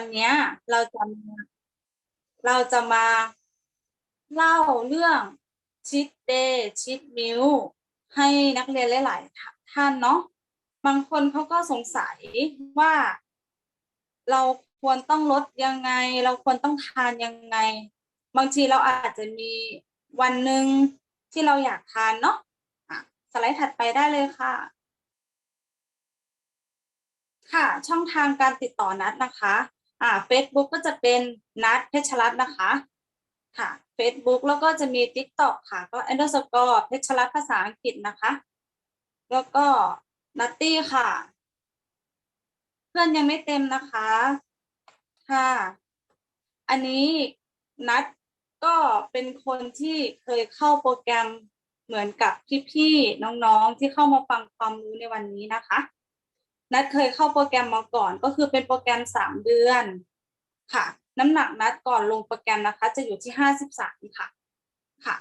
วันนี้เราจะมาเราจะมาเล่าเรื่องชิดเดย์ชิดมิวให้นักเรียนหลายๆท่านเนาะบางคนเขาก็สงสัยว่า เราควรต้องลดยังไง เราควรต้องทานยังไง บางทีเราอาจจะมีวันหนึ่งที่เราอยากทานเนาะสไลด์ถัดไปได้เลยค่ะ ค่ะ ช่องทางการติดต่อนัดนะคะ อ่า Facebook ก็จะเป็นนัดเพชรรัตน์นะคะค่ะ Facebook แล้วก็จะมี TikTok ค่ะก็ underscore เพชรรัตน์ภาษาอังกฤษนะคะ แล้วก็นัตตี้ค่ะ เพื่อนยังไม่เต็มนะคะค่ะ อันนี้นัดก็เป็นคนที่เคยเข้าโปรแกรมเหมือนกับพี่ๆน้องๆที่เข้ามาฟังความรู้ในวันนี้นะคะ นัดเคยเข้าโปรแกรมมาก่อน ก็คือเป็นโปรแกรมสามเดือนค่ะ น้ำหนักนัดก่อนลงโปรแกรมนะคะ จะอยู่ที่ห้าสิบสามค่ะค่ะ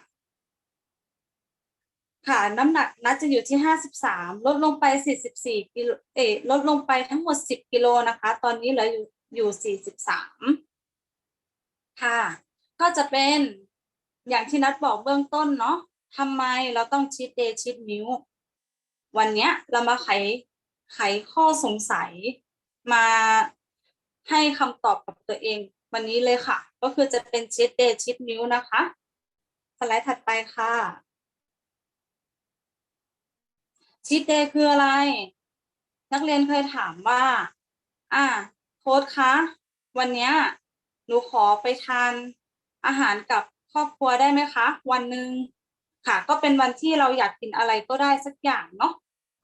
ค่ะน้ำหนักนัดจะอยู่ที่ห้าสิบสามลดลงไปสี่สิบสี่กิโลเอลดลงไปทั้งหมดสิบกิโลนะคะ ตอนนี้เหลืออยู่อยู่สี่สิบสามค่ะ ก็จะเป็นอย่างที่นัดบอกเบื้องต้นเนาะทำไมเราต้องชิดเดย์ชิดมิววันเนี้ยเรามาไข ไขข้อสงสัยมาให้คำตอบกับตัวเองวันนี้เลยค่ะ ก็คือจะเป็นชิดเดย์ชิดมิวนะคะสไลด์ถัดไปค่ะชิดเดย์คืออะไร นักเรียนเคยถามว่า อ่าโค้ดคะวันนี้หนูขอไปทานอาหารกับครอบครัวได้ไหมคะ วันหนึ่งค่ะ ก็เป็นวันที่เราอยากกินอะไรก็ได้สักอย่างเนาะ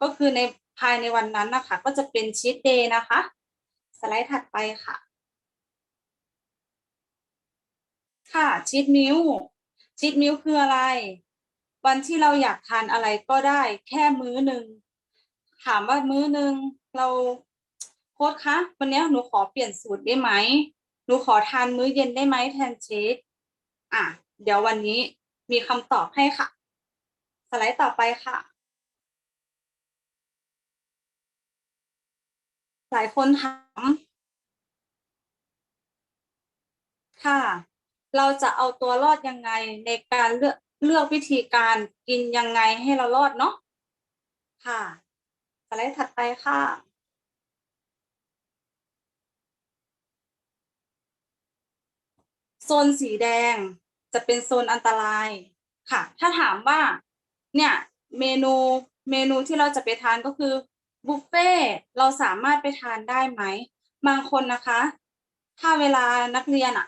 ก็คือใน ภายในวันนั้นนะคะ ก็จะเป็นชีตเดย์นะคะ สไลด์ถัดไปค่ะ ค่ะชีตมิลชีตมิลคืออะไร วันที่เราอยากทานอะไรก็ได้แค่มื้อหนึ่งถามว่ามื้อหนึ่งเราโค้ดคะวันนี้หนูขอเปลี่ยนสูตรได้ไหมหนูขอทานมื้อเย็นได้ไหมแทนเชคอะ เดี๋ยววันนี้มีคำตอบให้ค่ะ สไลด์ต่อไปค่ะ หลายคนถามค่ะ เราจะเอาตัวรอดยังไงในการเลือกเลือกวิธีการกินยังไงให้เรารอดเนาะค่ะสไลด์ถัดไปค่ะโซนสีแดงจะเป็นโซนอันตรายค่ะ ถ้าถามว่า เนี่ย เมนูเมนูที่เราจะไปทานก็คือ บุฟเฟ่เราสามารถไปทานได้ไหมบางคนนะคะ ถ้าเวลานักเรียนอะ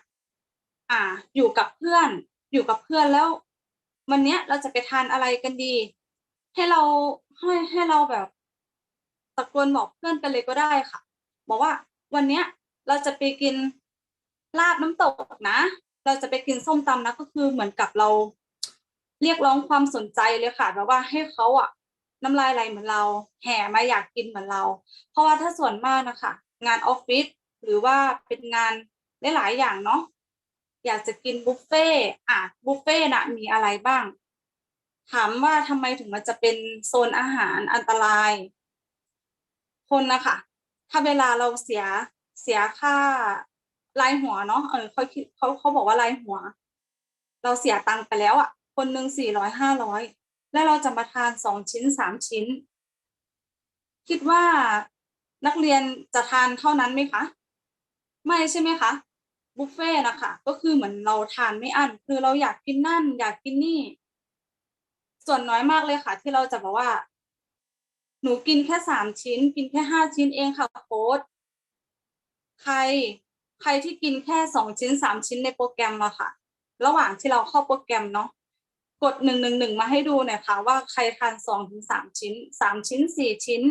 อ่า อยู่กับเพื่อน อยู่กับเพื่อนแล้ว วันเนี้ยเราจะไปทานอะไรกันดี ให้เราให้ให้เราแบบตะโกนบอกเพื่อนกันเลยก็ได้ค่ะ บอกว่าวันเนี้ยเราจะไปกินลาบน้ำตกนะ เราจะไปกินส้มตำนะก็คือเหมือนกับเรา เรียกร้องความสนใจเลยค่ะแบบว่าให้เขาอะ น้ำลายไหลเหมือนเรา แห่มาอยากกินเหมือนเรา เพราะว่าถ้าส่วนมากนะคะ งานออฟฟิศหรือว่าเป็นงานหลายๆอย่างเนาะอยากจะกินบุฟเฟ่อะบุฟเฟ่น่ะมีอะไรบ้าง ถามว่าทำไมถึงมันจะเป็นโซนอาหารอันตราย คนนะคะ ถ้าเวลาเราเสียเสียค่ารายหัวเนาะเออเขาคิดเขาเขาบอกว่ารายหัว เราเสียตังค์ไปแล้วอะ่ะ คนหนึ่งสี่ร้อยห้าร้อย แล้วเราจะมาทานสองชิ้นสามชิ้น คิดว่านักเรียนจะทานเท่านั้นไหมคะ ไม่ใช่ไหมคะบุฟเฟ่นะคะก็คือเหมือนเราทานไม่อั้นคือเราอยากกินนั่น อยากกินนี่ ส่วนน้อยมากเลยค่ะ ที่เราจะบอกว่า หนูกินแค่สามชิ้น กินแค่ห้าชิ้นเองค่ะโค้ดใครใครที่กินแค่สองชิ้นสามชิ้นในโปรแกรมอะค่ะ ระหว่างที่เราเข้าโปรแกรมเนาะ กดหนึ่งหนึ่งหนึ่งมาให้ดูหน่อยค่ะ ว่าใครทานสองถึงสามชิ้นสามชิ้นสี่ชิ้น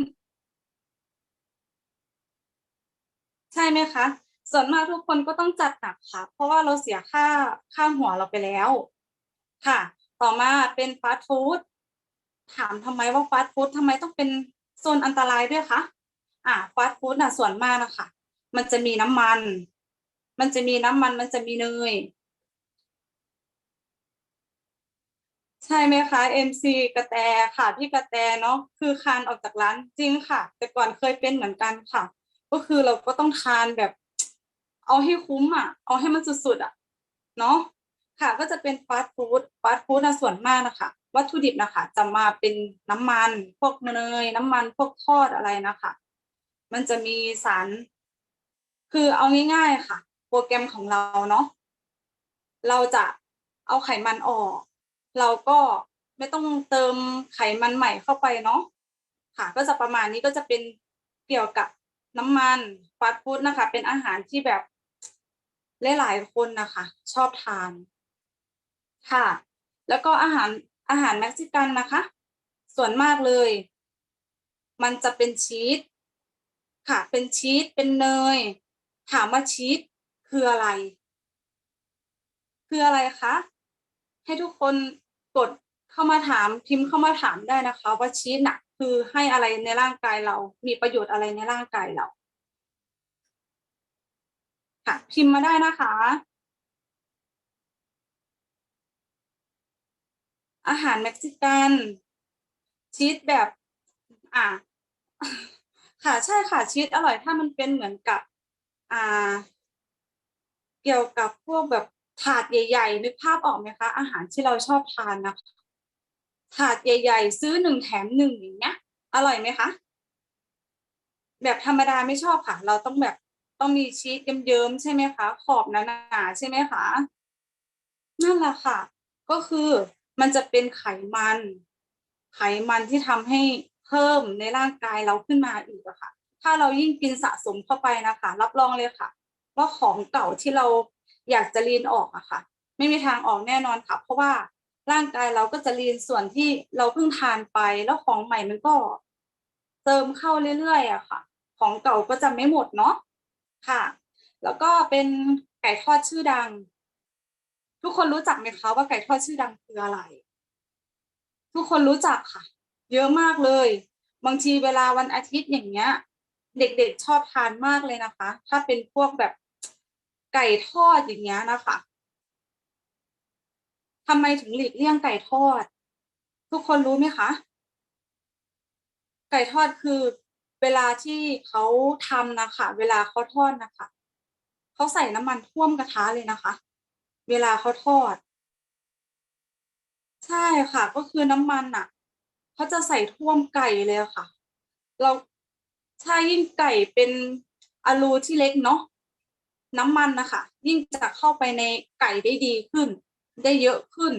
ใช่ไหมคะ ส่วนมากทุกคนก็ต้องจัดหนักค่ะ เพราะว่าเราเสียค่าค่าหัวเราไปแล้ว ค่ะ ต่อมาเป็นฟาสต์ฟู้ดถามทำไมว่าฟาสต์ฟู้ดทำไมต้องเป็นโซนอันตรายด้วยคะอ่าฟาสต์ฟู้ดน่ะส่วนมากนะคะมันจะมีน้ำมัน มันจะมีน้ำมันมันจะมีเนย ใช่ไหมคะ MC กระแตค่ะพี่กระแตเนาะคือคานออกจากร้านจริงค่ะ แต่ก่อนเคยเป็นเหมือนกันค่ะ ก็คือเราก็ต้องทานแบบ เอาให้คุ้มอะ เอาให้มันสุดๆอะเนาะค่ะก็จะเป็นฟาสต์ฟู้ดฟาสต์ฟู้ดนะส่วนมากนะคะ วัตถุดิบนะคะ จะมาเป็นน้ำมันพวกเนยน้ำมันพวกทอดอะไรนะคะ มันจะมีสาร คือเอาง่ายๆค่ะ โปรแกรมของเราเนาะเราจะเอาไขมันออก เราก็ไม่ต้องเติมไขมันใหม่เข้าไปเนาะค่ะก็จะประมาณนี้ก็จะเป็นเกี่ยวกับน้ำมันฟาสต์ฟู้ดนะคะ เป็นอาหารที่แบบหลายๆคนนะคะ ชอบทานค่ะ แล้วก็อาหารอาหารเม็กซิกันนะคะ ส่วนมากเลย มันจะเป็นชีสค่ะ เป็นชีสเป็นเนย ถามว่าชีสคืออะไร คืออะไรคะให้ทุกคน กดเข้ามาถามพิมพ์เข้ามาถามได้นะคะ ว่าชีสน่ะคือให้อะไรในร่างกายเรา มีประโยชน์อะไรในร่างกายเรา ค่ะ พิมพ์มาได้นะคะ อาหารเม็กซิกันชีสแบบ อ่า ค่ะใช่ค่ะชีสอร่อยถ้ามันเป็นเหมือนกับ อ่า เกี่ยวกับพวกแบบ ถาดใหญ่ๆ นึกภาพออกไหมคะ อาหารที่เราชอบทานนะถาดใหญ่ ๆ ซื้อหนึ่งแถมหนึ่งอย่างเงี้ย อร่อยไหมคะ แบบธรรมดาไม่ชอบค่ะ เราต้องแบบต้องมีชีสเยิ้มๆใช่ไหมคะ ขอบหนาๆใช่ไหมคะ นั่นแหละค่ะ ก็คือมันจะเป็นไขมัน ไขมันที่ทำให้เพิ่มในร่างกายเราขึ้นมาอีกอะค่ะ ถ้าเรายิ่งกินสะสมเข้าไปนะคะ รับรองเลยค่ะ ว่าของเก่าที่เรา อยากจะลีนออกอะค่ะ ไม่มีทางออกแน่นอนค่ะ เพราะว่าร่างกายเราก็จะลีนส่วนที่เราเพิ่งทานไปแล้วของใหม่มันก็เติมเข้าเรื่อยๆอะค่ะ ของเก่าก็จะไม่หมดเนาะค่ะ แล้วก็เป็นไก่ทอดชื่อดัง ทุกคนรู้จักไหมคะว่าไก่ทอดชื่อดังคืออะไร ทุกคนรู้จักค่ะ เยอะมากเลย บางทีเวลาวันอาทิตย์อย่างเงี้ย เด็กๆชอบทานมากเลยนะคะ ถ้าเป็นพวกแบบ ไก่ทอดอย่างเงี้ยนะคะทำไมถึงหลีกเลี่ยงไก่ทอด ทุกคนรู้ไหมคะ ไก่ทอดคือเวลาที่เขาทำนะคะ เวลาเขาทอดนะคะเขาใส่น้ำมันท่วมกระทะเลยนะคะ เวลาเขาทอด ใช่ค่ะ ก็คือน้ำมันอะเขาจะใส่ท่วมไก่เลยค่ะ เราใช่ยิ่งไก่เป็นอลูที่เล็กเนาะ น้ำมันนะคะยิ่งจะเข้าไปในไก่ได้ดีขึ้น ได้เยอะขึ้น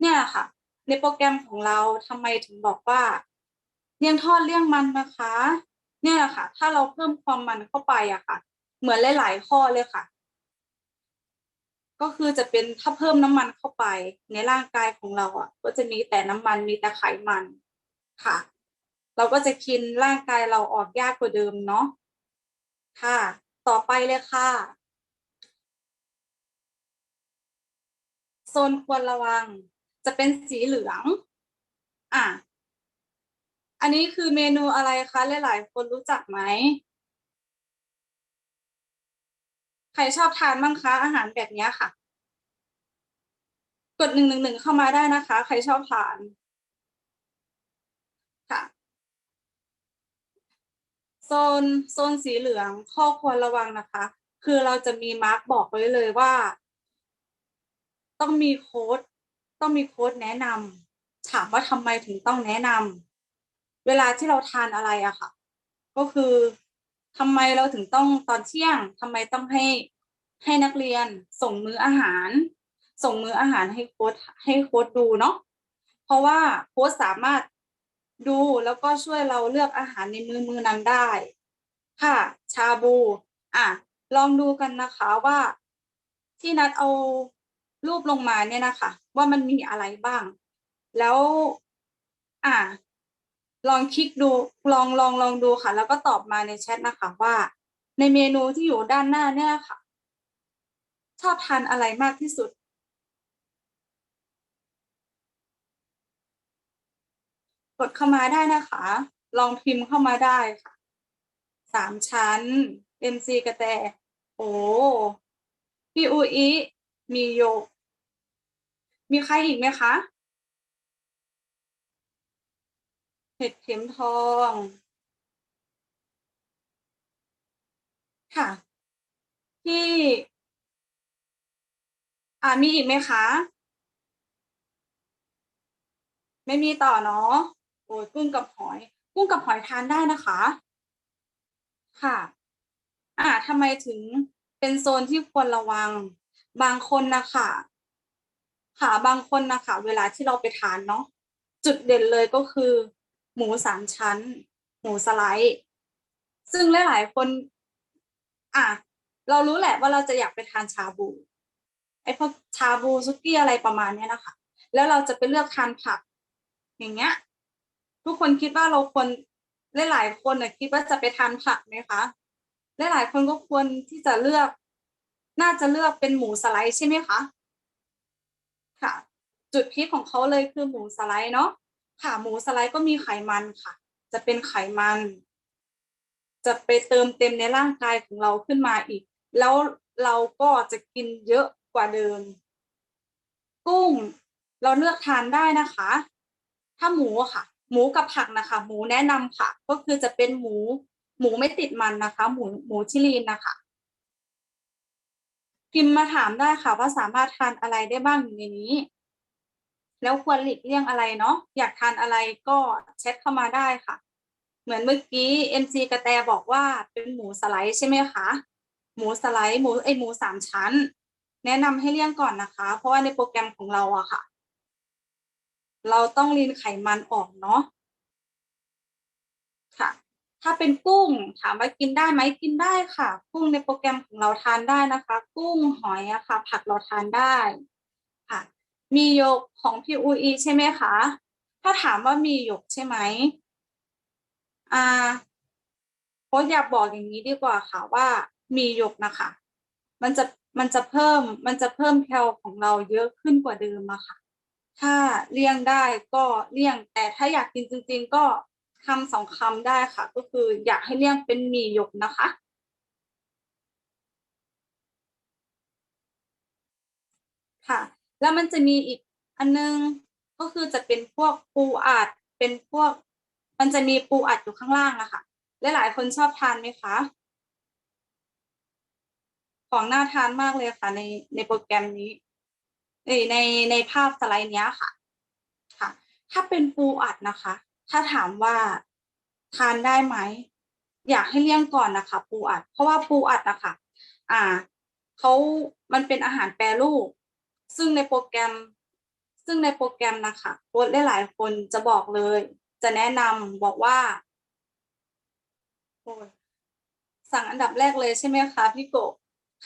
เนี่ยค่ะ ในโปรแกรมของเราทำไมถึงบอกว่าเลี่ยงทอดเลี่ยงมันนะคะ เนี่ยค่ะ ถ้าเราเพิ่มความมันเข้าไปอะค่ะ เหมือนหลายๆข้อเลยค่ะ ก็คือจะเป็นถ้าเพิ่มน้ำมันเข้าไป ในร่างกายของเราอะก็จะมีแต่น้ำมันมีแต่ไขมันค่ะ เราก็จะกินร่างกายเราออกยากกว่าเดิมเนาะค่ะ ต่อไปเลยค่ะ โซนควรระวัง จะเป็นสีเหลือง อะ อันนี้คือเมนูอะไรคะ หลาย ๆ คนรู้จักไหม ใครชอบทานบ้างคะ อาหารแบบนี้ค่ะ กดหนึ่งหนึ่งหนึ่งเข้ามาได้นะคะ ใครชอบทาน ค่ะ โซนโซนสีเหลืองข้อควรระวังนะคะ คือเราจะมีมาร์กบอกไว้เลยว่า ต้องมีโค้ดต้องมีโค้ดแนะนำถามว่าทำไมถึงต้องแนะนำเวลาที่เราทานอะไรอะค่ะ ก็คือทำไมเราถึงต้องตอนเที่ยงทำไมต้องให้ให้นักเรียนส่งมื้ออาหาร ส่งมื้ออาหารให้โค้ดให้โค้ดดูเนาะเพราะว่าโค้ดสามารถ ดูแล้วก็ช่วยเราเลือกอาหารในมือมือนั้นได้ ค่ะ ชาบู อะ ลองดูกันนะคะว่าที่นัดเอารูปลงมาเนี่ยนะคะ ว่ามันมีอะไรบ้าง แล้ว อะลองคลิกดูลองลองลองดูค่ะ แล้วก็ตอบมาในแชทนะคะว่า ในเมนูที่อยู่ด้านหน้าเนี่ยค่ะ ชอบทานอะไรมากที่สุด ดเข้ามาได้นะคะ ลองพิมพ์เข้ามาได้ค่ะสามชั้น MC กระแต โอ้พี่อุอีมีโยก มีใครอีกไหมคะเห็ดเข็มทอง ค่ะ ที่อ่ามีอีกไหมคะ ไม่มีต่อเนาะ ยกุ้งกับหอย กุ้งกับหอยทานได้นะคะ ค่ะ อ่าทำไมถึงเป็นโซนที่ควรระวัง บางคนนะคะค่ะบางคนนะคะเวลาที่เราไปทานเนาะจุดเด่นเลยก็คือ หมูสามชั้น หมูสไลด์ ซึ่งหลายๆคน อะเรารู้แหละว่าเราจะอยากไปทานชาบูไอ้พวกชาบูซุกี้อะไรประมาณเนี้ยนะคะ แล้วเราจะไปเลือกทานผัก อย่างเงี้ย ทุกคนคิดว่าเราควรหลายๆคนน่ะคิดว่าจะไปทานผักไหมคะหลายๆคนก็ควรที่จะเลือก น่าจะเลือกเป็นหมูสไลด์ใช่ไหมคะค่ะ จุดพีคของเขาเลยคือหมูสไลด์เนาะค่ะหมูสไลด์ก็มีไขมันค่ะ จะเป็นไขมัน จะไปเติมเต็มในร่างกายของเราขึ้นมาอีก แล้วเราก็จะกินเยอะกว่าเดิม กุ้ง เราเลือกทานได้นะคะ ถ้าหมูค่ะ หมูกับผักนะคะ หมูแนะนำค่ะ ก็คือจะเป็นหมู หมูไม่ติดมันนะคะ หมูหมูชิลีนนะคะพิมพ์มาถามได้ค่ะ ว่าสามารถทานอะไรได้บ้างอยู่ในนี้ แล้วควรหลีกเลี่ยงอะไรเนาะอยากทานอะไรก็แชทเข้ามาได้ค่ะ เหมือนเมื่อกี้ MC กระแตบอกว่าเป็นหมูสไลด์ใช่ไหมคะหมูสไลด์หมูไอหมูสามชั้น แนะนำให้เลี่ยงก่อนนะคะ เพราะว่าในโปรแกรมของเราอะค่ะ เราต้องลีนไขมันออกเนาะค่ะ ถ้าเป็นกุ้งถามว่ากินได้ไหมกินได้ค่ะ กุ้งในโปรแกรมของเราทานได้นะคะ กุ้งหอยอะค่ะ ผักเราทานได้ค่ะ มีหยกของพีอูอีใช่ไหมคะถ้าถามว่ามีหยกใช่ไหมอ่าโค้ชอยากบอกอย่างนี้ดีกว่าค่ะว่ามีหยกนะคะ มันจะมันจะเพิ่มมันจะเพิ่มแคลของเราเยอะขึ้นกว่าเดิมอะค่ะ ถ้าเลี่ยงได้ก็เลี่ยง แต่ถ้าอยากกินจริง ๆ ก็คำสองคำได้ค่ะ ก็คืออยากให้เลี่ยงเป็นหมี่หยกนะคะ ค่ะ แล้วมันจะมีอีกอันนึงก็คือจะเป็นพวกปูอัดเป็นพวก มันจะมีปูอัดอยู่ข้างล่างอะค่ะและหลายคนชอบทานไหมคะ ของน่าทานมากเลยค่ะในในโปรแกรมนี้ ในในในภาพสไลด์เนี้ยค่ะ ค่ะ ถ้าเป็นปูอัดนะคะ ถ้าถามว่าทานได้ไหมอยากให้เลี่ยงก่อนนะคะ ปูอัด เพราะว่าปูอัดนะคะอ่าเขามันเป็นอาหารแปรรูป ซึ่งในโปรแกรม ซึ่งในโปรแกรมนะคะโค้ชหลายๆคนจะบอกเลย จะแนะนำบอกว่าสั่งอันดับแรกเลยใช่ไหมคะพี่โก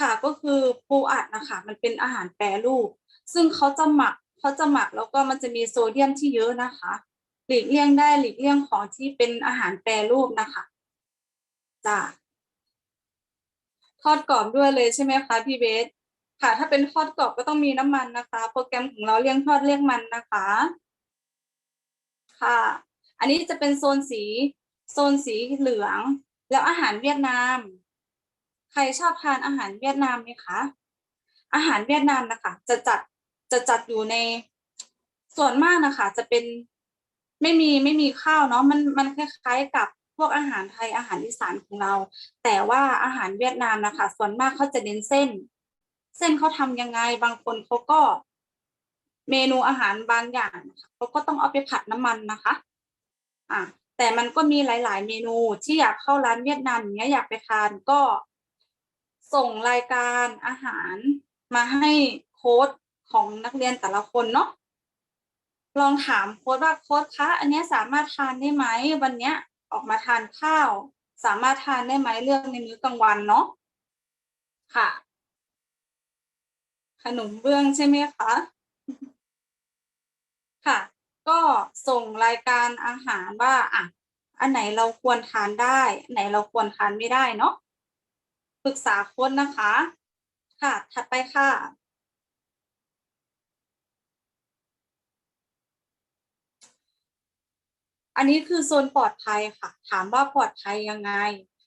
ค่ะก็คือปูอัดนะคะ มันเป็นอาหารแปรรูป ซึ่งเขาจะหมักเขาจะหมักแล้วก็มันจะมีโซเดียมที่เยอะนะคะ หลีกเลี่ยงได้หลีกเลี่ยงของที่เป็นอาหารแปรรูปนะคะจ้ะทอดกรอบด้วยเลยใช่ไหมคะพี่เบสค่ะ ถ้าเป็นทอดกรอบก็ต้องมีน้ำมันนะคะ โปรแกรมของเราเลี่ยงทอดเลี่ยงมันนะคะ ค่ะ อันนี้จะเป็นโซนสีโซนสีเหลือง แล้วอาหารเวียดนาม ใครชอบทานอาหารเวียดนามไหมคะอาหารเวียดนามนะคะ จะจัด จะจัดอยู่ในส่วนมากนะคะจะเป็นไม่มีไม่มีข้าวเนาะมันมันคล้ายๆกับพวกอาหารไทยอาหารอีสานของเรา แต่ว่าอาหารเวียดนามนะคะ ส่วนมากเขาจะเน้นเส้น เส้นเขาทำยังไงบางคนเขาก็เมนูอาหารบางอย่างเขาก็ต้องเอาไปผัดน้ำมันนะคะ อะแต่มันก็มีหลาย ๆ เมนูที่อยากเข้าร้านเวียดนามอย่างเงี้ยอยากไปทานก็ส่งรายการอาหารมาให้โค้ด ของนักเรียนแต่ละคนเนาะลองถามโค้ดว่าโค้ดคะอันเนี้ยสามารถทานได้ไหมวันเนี้ยออกมาทานข้าว สามารถทานได้ไหมเรื่องในมื้อกลางวันเนาะค่ะ ขนมเบื้องใช่ไหมคะค่ะ ก็ส่งรายการอาหารว่าอะอันไหนเราควรทานได้อันไหนเราควรทานไม่ได้เนาะปรึกษาโค้ดนะคะ ค่ะ ถัดไปค่ะ อันนี้คือโซนปลอดภัยค่ะ ถามว่าปลอดภัยยังไง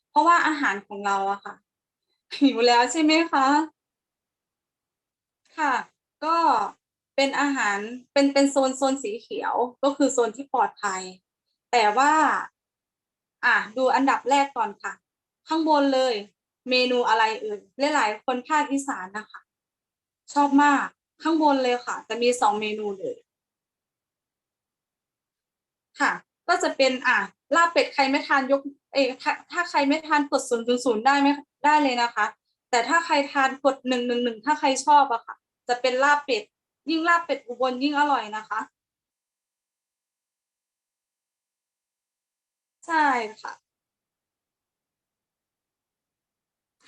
เพราะว่าอาหารของเราอะค่ะหิวแล้วใช่ไหมคะ ค่ะ ก็เป็นอาหารเป็นเป็นโซนโซนสีเขียวก็คือโซนที่ปลอดภัย แต่ว่า อะดูอันดับแรกก่อนค่ะ ข้างบนเลย เมนูอะไรเอ่ยหลายๆคนภาคอีสานนะคะ ชอบมากข้างบนเลยค่ะ จะมีสองเมนูเลย ค่ะ ก็จะเป็นอะลาบเป็ดใครไม่ทานยกเอยถ้าถ้าใครไม่ทานกดศูนย์ศูนย์ศูนย์ได้ไหมได้เลยนะคะ แต่ถ้าใครทานกดหนึ่งหนึ่งหนึ่งถ้าใครชอบอะค่ะ จะเป็นลาบเป็ด ยิ่งลาบเป็ดอุบลยิ่งอร่อยนะคะ ใช่ค่ะ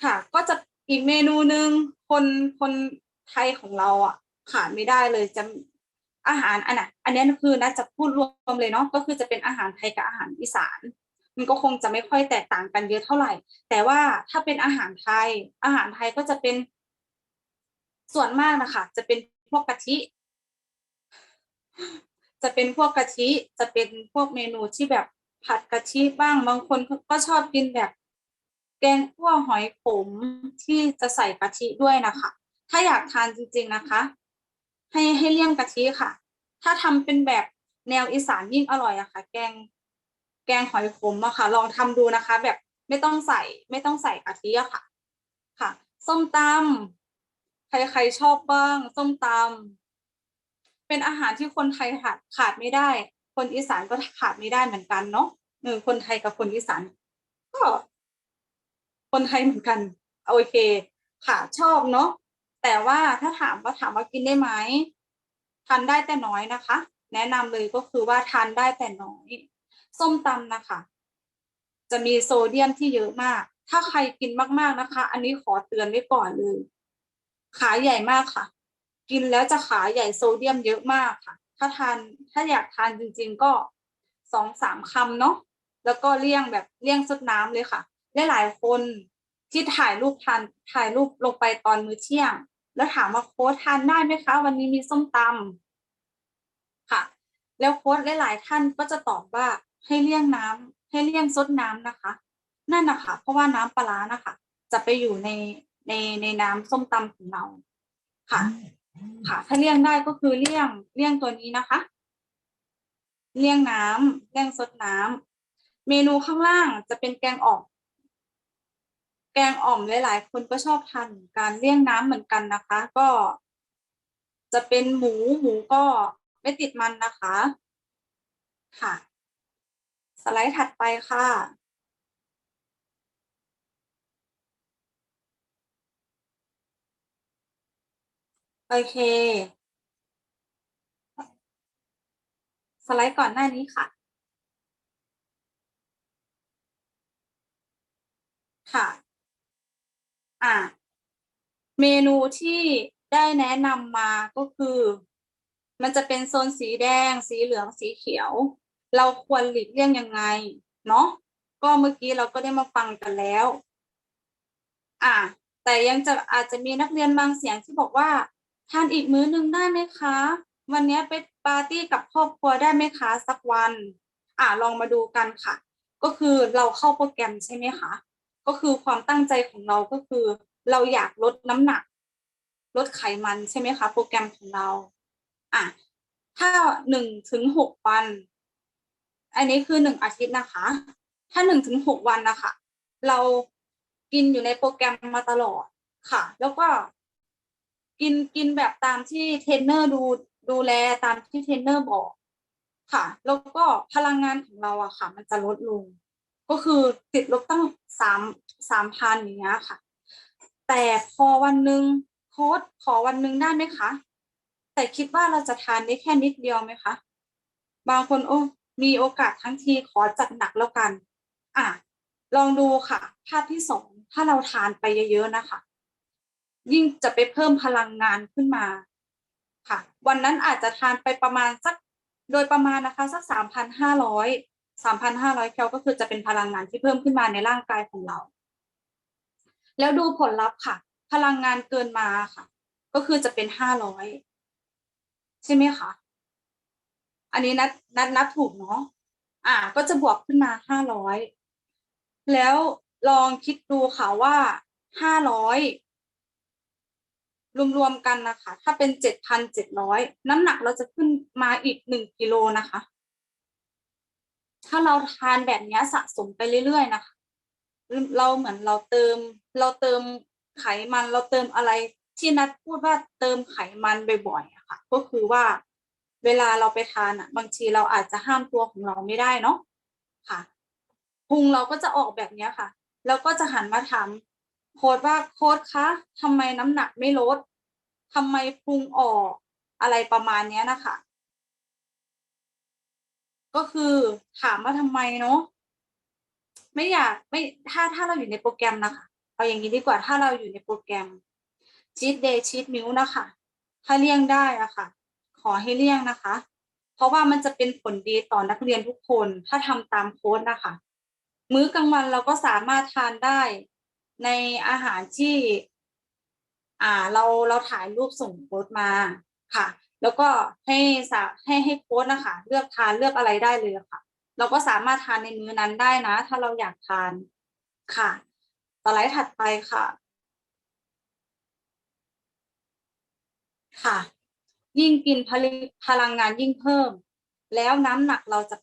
ค่ะ ก็จะอีกเมนูหนึ่งคนคนไทยของเราอะขาดไม่ได้เลยจะ อาหารอันน่ะอันนี้คือนะจะพูดรวมเลยเนาะก็คือจะเป็นอาหารไทยกับอาหารอีสาน มันก็คงจะไม่ค่อยแตกต่างกันเยอะเท่าไหร่ แต่ว่าถ้าเป็นอาหารไทย อาหารไทยก็จะเป็นส่วนมากนะคะจะเป็นพวกกะทิ จะเป็นพวกกะทิจะเป็นพวกเมนูที่แบบผัดกะทิบ้างบางคนก็ชอบกินแบบแกงคั่วหอยขมที่จะใส่กะทิด้วยนะคะ ถ้าอยากทานจริง ๆนะคะ ให้ให้เลี่ยงกะทิค่ะ ถ้าทำเป็นแบบแนวอีสานยิ่งอร่อยอะค่ะ แกงแกงหอยขมอะค่ะ ลองทำดูนะคะ แบบไม่ต้องใส่ไม่ต้องใส่กะทิอะค่ะ ค่ะ ส้มตำใครๆชอบบ้าง ส้มตำเป็นอาหารที่คนไทยขาดขาดไม่ได้ คนอีสานก็ขาดไม่ได้เหมือนกันเนาะเออคนไทยกับคนอีสานก็คนไทยเหมือนกัน โอเค ค่ะชอบเนาะ แต่ว่าถ้าถามว่าถามว่ากินได้ไหมทานได้แต่น้อยนะคะ แนะนำเลยก็คือว่าทานได้แต่น้อย ส้มตำนะคะ จะมีโซเดียมที่เยอะมาก ถ้าใครกินมากๆนะคะ อันนี้ขอเตือนไว้ก่อนเลย ขาใหญ่มากค่ะ กินแล้วจะขาใหญ่โซเดียมเยอะมากค่ะ ถ้าทานถ้าอยากทานจริง ๆ ก็สองสามคำเนาะแล้วก็เลี่ยงแบบเลี่ยงซดน้ำเลยค่ะ หลายๆคนที่ถ่ายรูปทานถ่ายรูปลงไปตอนมื้อเที่ยง แล้วถามว่าโค้ดทานได้ไหมคะ วันนี้มีส้มตำค่ะ แล้วโค้ดหลาย ๆ ท่านก็จะตอบว่าให้เลี่ยงน้ำให้เลี่ยงซดน้ำนะคะ นั่นนะคะ เพราะว่าน้ำปลานะคะ จะไปอยู่ในในในน้ำส้มตำของเราค่ะ ค่ะ ถ้าเลี่ยงได้ก็คือเลี่ยงเลี่ยงตัวนี้นะคะ เลี่ยงน้ำเลี่ยงซดน้ำเมนูข้างล่างจะเป็นแกงออม แกงอ่อมหลาย ๆ คนก็ชอบทานกันเลี่ยงน้ำเหมือนกันนะคะ ก็จะเป็นหมูหมูก็ไม่ติดมันนะคะ ค่ะ สไลด์ถัดไปค่ะโอเค สไลด์ก่อนหน้านี้ค่ะ ค่ะ อ่าเมนูที่ได้แนะนำมาก็คือ มันจะเป็นโซนสีแดง สีเหลืองสีเขียว เราควรหลีกเลี่ยงยังไง เนาะก็เมื่อกี้เราก็ได้มาฟังกันแล้ว อ่าแต่ยังจะอาจจะมีนักเรียนบางเสียงที่บอกว่าทานอีกมื้อนึงได้ไหมคะ วันนี้ไปปาร์ตี้กับครอบครัวได้ไหมคะสักวัน อ่าลองมาดูกันค่ะ ก็คือเราเข้าโปรแกรมใช่ไหมคะ ก็คือความตั้งใจของเราก็คือ เราอยากลดน้ำหนัก ลดไขมันใช่ไหมคะโปรแกรมของเราอะถ้าหนึ่งถึงหกวัน อันนี้คือหนึ่งอาทิตย์นะคะ ถ้าหนึ่งถึงหกวันนะคะเรากินอยู่ในโปรแกรมมาตลอดค่ะ แล้วก็กินกินแบบตามที่เทรนเนอร์ดูดูแลตามที่เทรนเนอร์บอกค่ะ แล้วก็พลังงานของเราอะค่ะ มันจะลดลง ก็คือติดลบตั้งสามสามพันอย่างเงี้ยค่ะ แต่พอวันหนึ่งโค้ดขอวันหนึ่งได้ไหมคะ แต่คิดว่าเราจะทานได้แค่นิดเดียวไหมคะ บางคนโอ้มีโอกาสทั้งทีขอจัดหนักแล้วกัน อะ ลองดูค่ะ ภาพที่สองถ้าเราทานไปเยอะๆนะคะ ยิ่งจะไปเพิ่มพลังงานขึ้นมาค่ะ วันนั้นอาจจะทานไปประมาณสักโดยประมาณนะคะ สักสามพันห้าร้อย สามพันห้าร้อยแคลก็คือจะเป็นพลังงานที่เพิ่มขึ้นมาในร่างกายของเรา แล้วดูผลลัพธ์ค่ะ พลังงานเกินมาค่ะ ก็คือจะเป็นห้าร้อยใช่ไหมคะ อันนี้นัดนัดนับถูกเนาะ อ่า ก็จะบวกขึ้นมาห้าร้อยแล้วลองคิดดูค่ะว่าห้าร้อยรวมๆกันนะคะ ถ้าเป็นเจ็ดพันเจ็ดร้อยน้ำหนักเราจะขึ้นมาอีกหนึ่งกิโลนะคะ ถ้าเราทานแบบนี้สะสมไปเรื่อยๆนะคะเราเหมือนเราเติม เราเติมไขมันเราเติมอะไรที่นัดพูดว่าเติมไขมันบ่อยๆอะค่ะ ก็คือว่าเวลาเราไปทานอะบางทีเราอาจจะห้ามตัวของเราไม่ได้เนาะค่ะพุงเราก็จะออกแบบนี้ค่ะ แล้วก็จะหันมาถามโค้ดว่าโค้ดคะทำไมน้ำหนักไม่ลดทำไมพุงออกอะไรประมาณเนี้ยนะคะ ก็คือถามว่าทำไมเนาะไม่อยากไม่ถ้าถ้าเราอยู่ในโปรแกรมนะคะเอาอย่างนี้ดีกว่าถ้าเราอยู่ในโปรแกรมชีตเดย์ชีตมิวนะคะถ้าเลี่ยงได้อะค่ะ ขอให้เลี่ยงนะคะ เพราะว่ามันจะเป็นผลดีต่อนักเรียนทุกคน ถ้าทำตามโค้ดนะคะ มื้อกลางวันเราก็สามารถทานได้ในอาหารที่ อ่าเราเราถ่ายรูปส่งโค้ดมาค่ะ แล้วก็ให้สาให้ให้โค้ดนะคะเลือกทานเลือกอะไรได้เลยค่ะ เราก็สามารถทานในมื้อนั้นได้นะ ถ้าเราอยากทานค่ะสไลด์ถัดไปค่ะ ค่ะ ยิ่งกินพลพลังงานยิ่งเพิ่ม แล้วน้ำหนักเราจะ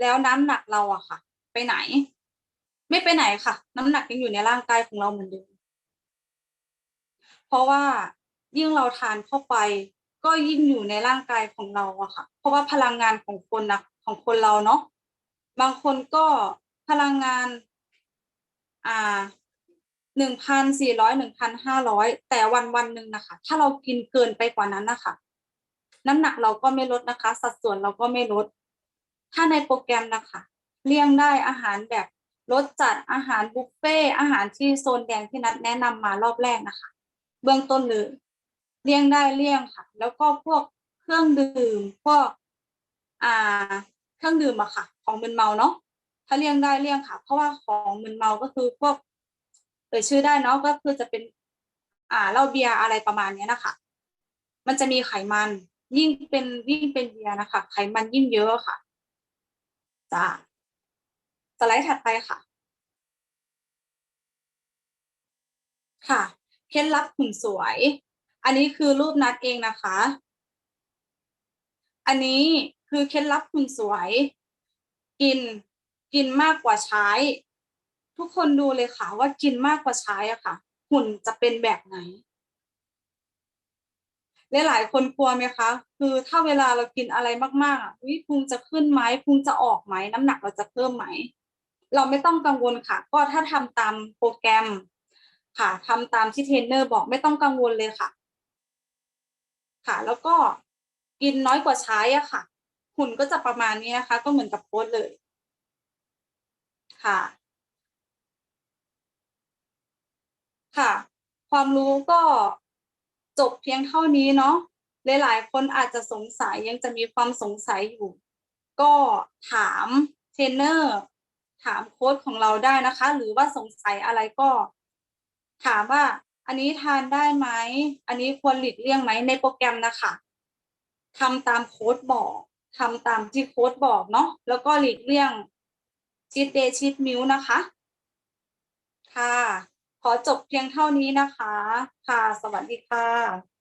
แล้วน้ำหนักเราอะค่ะ ไปไหน ไม่ไปไหนค่ะ น้ำหนักยังอยู่ในร่างกายของเราเหมือนเดิมเพราะว่ายิ่งเราทานเข้าไป ก็ยิ่งอยู่ในร่างกายของเราอะค่ะ เพราะว่าพลังงานของคนนะของคนเราเนาะบางคนก็พลังงาน อ่าหนึ่งพันสี่ร้อยหนึ่งพันห้าร้อยแต่วันวันหนึ่งนะคะ ถ้าเรากินเกินไปกว่านั้นนะคะ น้ำหนักเราก็ไม่ลดนะคะ สัดส่วนเราก็ไม่ลด ถ้าในโปรแกรมนะคะ เลี่ยงได้อาหารแบบรสจัดอาหารบุฟเฟ่อาหารที่โซนแดงที่นัดแนะนำมารอบแรกนะคะ เบื้องต้นเลย เลี่ยงได้เลี่ยงค่ะ แล้วก็พวกเครื่องดื่มพวกอ่าเครื่องดื่มอะค่ะ ของมึนเมาเนาะถ้าเลี่ยงได้เลี่ยงค่ะ เพราะว่าของมึนเมาก็คือพวกเอ่ยชื่อได้เนาะก็คือจะเป็น อ่าเหล้าเบียร์อะไรประมาณเนี้ยนะคะ มันจะมีไขมัน ยิ่งเป็นยิ่งเป็นเบียร์นะคะ ไขมันยิ่งเยอะค่ะจ้าสไลด์ถัดไปค่ะ ค่ะเคล็ดลับหุ่นสวย อันนี้คือรูปนัดเองนะคะ อันนี้คือเคล็ดลับหุ่นสวย กินกินมากกว่าใช้ ทุกคนดูเลยค่ะว่ากินมากกว่าใช้อะค่ะ หุ่นจะเป็นแบบไหนลหลายคนกลัวไหมคะ คือถ้าเวลาเรากินอะไรมากๆอะวิพุงจะขึ้นไหมพุงจะออกไหมน้ำหนักเราจะเพิ่มไหม เราไม่ต้องกังวลค่ะ ก็ถ้าทำตามโปรแกรม ค่ะทำตามที่เทรนเนอร์บอกไม่ต้องกังวลเลยค่ะ ค่ะ แล้วก็กินน้อยกว่าใช้อะค่ะ หุ่นก็จะประมาณนี้นะคะ ก็เหมือนกับโค้ดเลย ค่ะ ค่ะ ความรู้ก็จบเพียงเท่านี้เนาะหลายๆคนอาจจะสงสัยยังจะมีความสงสัยอยู่ ก็ถามเทรนเนอร์ถามโค้ชของเราได้นะคะ หรือว่าสงสัยอะไรก็ ถามว่า อันนี้ทานได้ไหม อันนี้ควรหลีกเลี่ยงไหมในโปรแกรมนะคะทำตามโค้ดบอกทำตามที่โค้ดบอกเนาะแล้วก็หลีกเลี่ยงชีตเดย์ชีตมิวนะคะ ค่ะ ขอจบเพียงเท่านี้นะคะ ค่ะ สวัสดีค่ะ